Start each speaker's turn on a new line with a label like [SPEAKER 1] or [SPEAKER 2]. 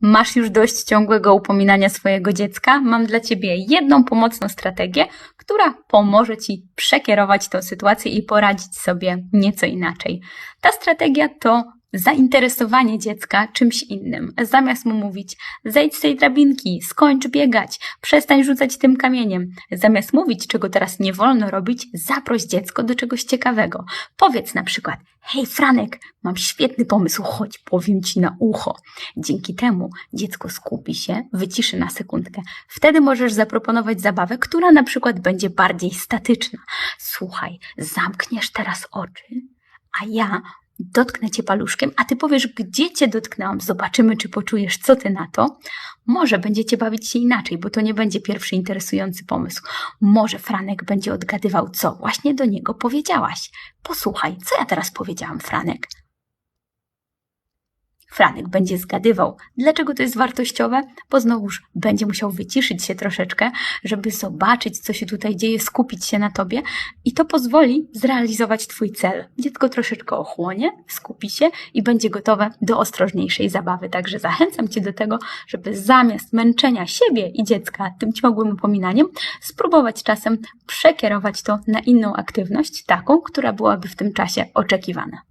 [SPEAKER 1] Masz już dość ciągłego upominania swojego dziecka? Mam dla Ciebie jedną pomocną strategię, która pomoże Ci przekierować tę sytuację i poradzić sobie nieco inaczej. Ta strategia to zainteresowanie dziecka czymś innym. Zamiast mu mówić, zejdź z tej drabinki, skończ biegać, przestań rzucać tym kamieniem. Zamiast mówić, czego teraz nie wolno robić, zaproś dziecko do czegoś ciekawego. Powiedz na przykład, hej Franek, mam świetny pomysł, chodź, powiem ci na ucho. Dzięki temu dziecko skupi się, wyciszy na sekundkę. Wtedy możesz zaproponować zabawę, która na przykład będzie bardziej statyczna. Słuchaj, zamkniesz teraz oczy, a ja dotknę cię paluszkiem, a ty powiesz, gdzie cię dotknęłam. Zobaczymy, czy poczujesz, co ty na to. Może będziecie bawić się inaczej, bo to nie będzie pierwszy interesujący pomysł. Może Franek będzie odgadywał, co właśnie do niego powiedziałaś. Posłuchaj, co ja teraz powiedziałam, Franek? Franek będzie zgadywał, dlaczego to jest wartościowe, bo znowuż będzie musiał wyciszyć się troszeczkę, żeby zobaczyć, co się tutaj dzieje, skupić się na tobie i to pozwoli zrealizować twój cel. Dziecko troszeczkę ochłonie, skupi się i będzie gotowe do ostrożniejszej zabawy. Także zachęcam cię do tego, żeby zamiast męczenia siebie i dziecka tym ciągłym upominaniem, spróbować czasem przekierować to na inną aktywność, taką, która byłaby w tym czasie oczekiwana.